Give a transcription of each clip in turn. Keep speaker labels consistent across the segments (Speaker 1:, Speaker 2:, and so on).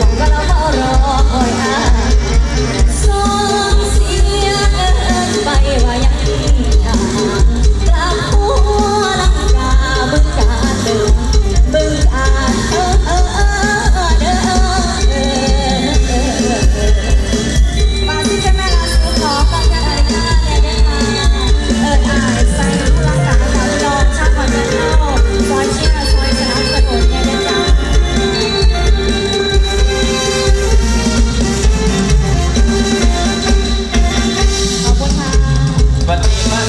Speaker 1: 我们快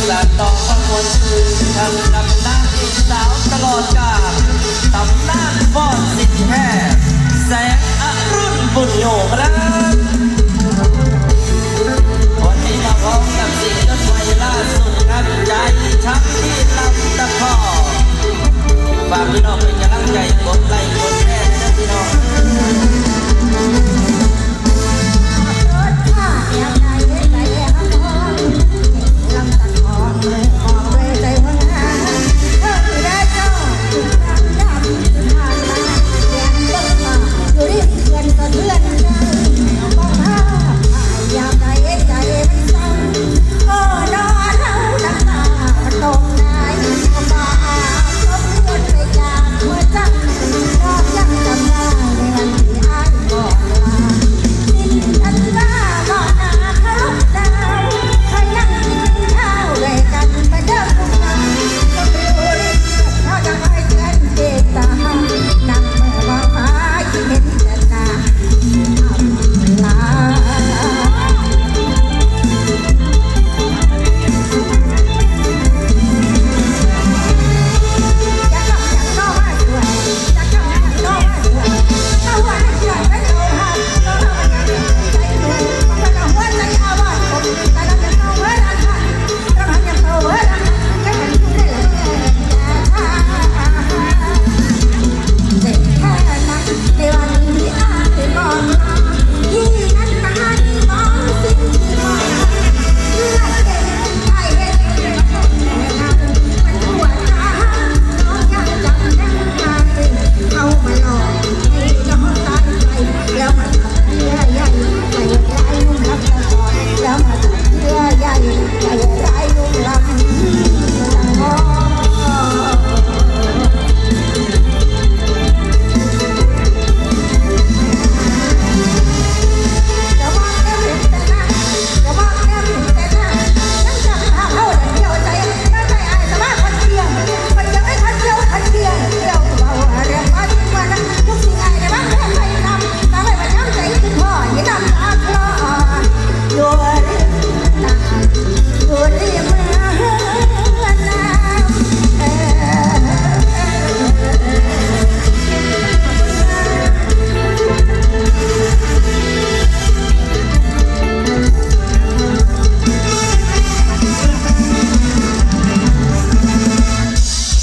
Speaker 1: และดอกขมวนคื
Speaker 2: นฉันดำน้าอีสาวตลอดกาลตำนานฟ้อนสิทธิแค่แสงอรุณบุญโยกรละ